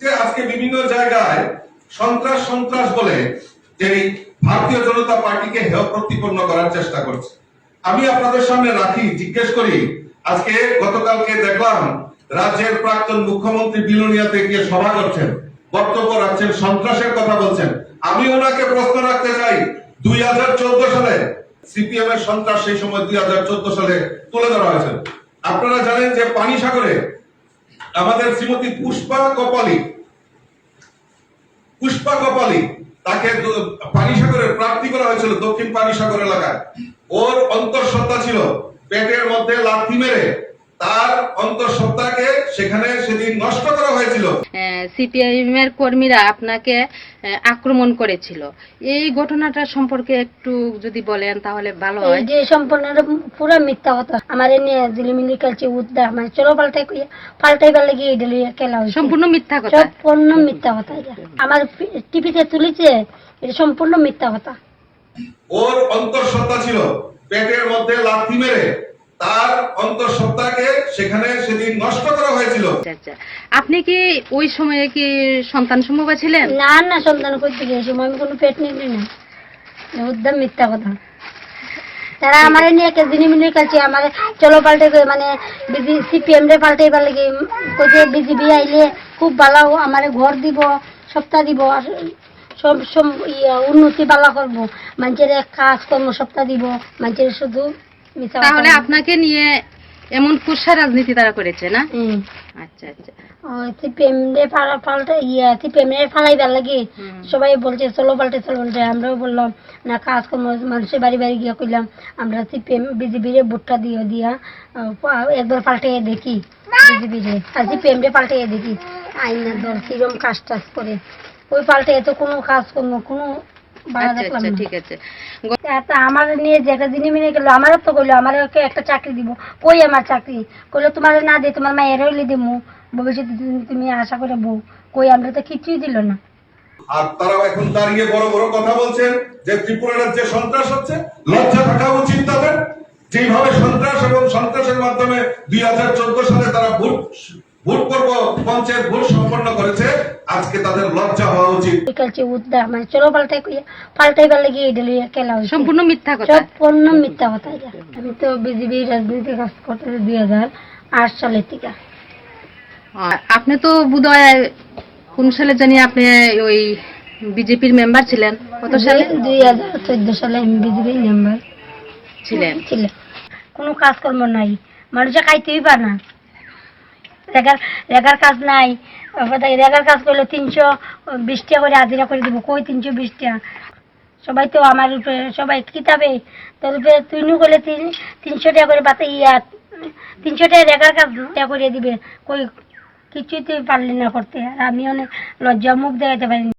যে আজকে বিভিন্ন জায়গায় সন্ত্রাস সন্ত্রাস বলে যে ভারতীয় জনতা পার্টিকে হেয় প্রতিপন্ন করার চেষ্টা করছে। আমি আপনাদের সামনে রাখি, জিজ্ঞেস করি, আজকে গতকালকে দেখলাম রাজ্যের প্রাক্তন মুখ্যমন্ত্রী বিলোনিয়াতে গিয়ে সভা করছেন, বক্তব্য রাখছেন, সন্ত্রাসের কথা বলছেন। আমি ওনাকে প্রশ্ন রাখতে চাই, দুই হাজার চোদ্দ সালে সিপিএম এর সন্ত্রাস সেই সময় দুই হাজার চোদ্দ সালে তুলে ধরা হয়েছে আপনারা জানেন যে পানি সাগরে আমাদের শ্রীমতী পুষ্পা কপালি। পুষ্পা কপালি, তাকে পানি সাগরের প্রাপ্তি করা হয়েছিল দক্ষিণ পানিসাগর এলাকায়। ওর অন্তঃসত্ত্বা ছিল। পেটের মধ্যে লাথি মেরে তার অন্তঃসত্ত্বাকে সেখানে সেদিন নষ্ট করা হয়েছিল সিপিআইএম এর কর্মীরা আপনাকে আক্রমণ করেছিল। এই ঘটনাটা সম্পর্কে একটু যদি বলেন তাহলে ভালো হয়। যে সম্পূর্ণ পুরো মিথ্যা কথা। আমার নিয়ে দিলিমিলি খেলছে উদ্দা মানে চলো পাল্টাই কইয়া পাল্টাই পারলে গিয়ে ডেলি খেলা হয়েছে। সম্পূর্ণ মিথ্যা কথা। সম্পূর্ণ মিথ্যা কথা আমার টিভিতে তুলিছে এটা সম্পূর্ণ মিথ্যা কথা। ওর অন্তঃসত্ত্বা ছিল পেটের মধ্যে লাথি মেরে। তার অন্তঃসত্ত্বাকে সেখানে সেদিন নষ্ট করা হয়েছিল। আচ্ছা আচ্ছা। আপনি কি ওই সময়ে কি সন্তান সম্ভবা ছিলেন? না না সন্তান করতে গিয়ে সময় আমি কোনো পেট না। উদ্দাম মিথ্যা কথা। তারা আমার নিয়ে কে দিনে মিনে খেলছে আমার চলো পাল্টে মানে বিজি সিপিএম রে পাল্টে কইছে বিজেপি আইলে খুব ভালো আমার ঘর দিব সপ্তাহ দিব আর সব সব উন্নতি ভালো করব। মানুষের কাজ কর্ম সপ্তাহ দিব মানুষের শুধু তাহলে আপনাকে নিয়ে এমন কুৎসা রাজনীতি তারা করেছে না? আচ্ছা আচ্ছা। ইয়া। সবাই বলছে চলো পাল্টে চলো আমরাও বললাম না কাজ মানুষের বাড়ি বাড়ি গিয়ে কইলাম আমরা সিপিএম বিজেপি রে ভোটটা দিয়ে দিয়া একবার পাল্টে দেখি বিজেপি রে আর সিপিএম রে পাল্টে দেখি। আইনার দল কিরম কাজ টাজ করে। ওই পাল্টে তো কোনো কাজ কর্ম কোনো আচ্ছা আচ্ছা না। ঠিক আছে। তা আমার নিয়ে যে একটা দিনে মিনে গেলো আমারও তো কইলো আমার একটা চাকরি দিব। কই আমার চাকরি? কইলো তোমার না দে তোমার মায়ের হইলে দিমু। ভবিষ্যতে তুমি- তুমি আশা করে বউ কই আমরা তো কিছুই দিল না। আর তারাও এখন দাঁড়িয়ে বড় বড় কথা বলছেন যে ত্রিপুরা রাজ্যে সন্ত্রাস হচ্ছে লজ্জা থাকা উচিত তাদের। যেভাবে সন্ত্রাস এবং সন্ত্রাসের মাধ্যমে দুই হাজার চোদ্দ সালে তারা ভোট পঞ্চায়েত ভোট সম্পন্ন করেছে আজকে তাদের লজ্জা হওয়া উচিত। উদ্দা মানে চলো পাল্টাই কইয়া খেলা হয়েছে সম্পূর্ণ মিথ্যা কথা। সম্পূর্ণ মিথ্যা কথা এটা। আমি তো বিজেপি রাজনীতি কাজ করতে দুই হাজার আট সালের থেকে। আপনি তো বোধহয় কোন সালে জানি আপনি ওই বিজেপির মেম্বার ছিলেন? কত সালে? দুই হাজার চোদ্দ সালে আমি বিজেপি মেম্বার। ছিলেন। ছিল কোনো কাজকর্ম নাই। মানুষে খাইতেই পারে না। রেগার রেগার কাজ নাই। রেগার কাজ করলে তিনশো বিশ টাকা করে হাজিরা করে দিব। কই তিনশো বিশটা? সবাই তো আমার উপরে, সবাই কিতাবে। তোর উপরে তুই নু করলে তিন তিনশো টাকা করে বাতে ইয়া তিনশো টাকা রেগার কাজ করে দিবে। কই, কিছুই তুই পারলি না করতে। আর আমি অনেক লজ্জা মুখ দেখাতে পারিনি।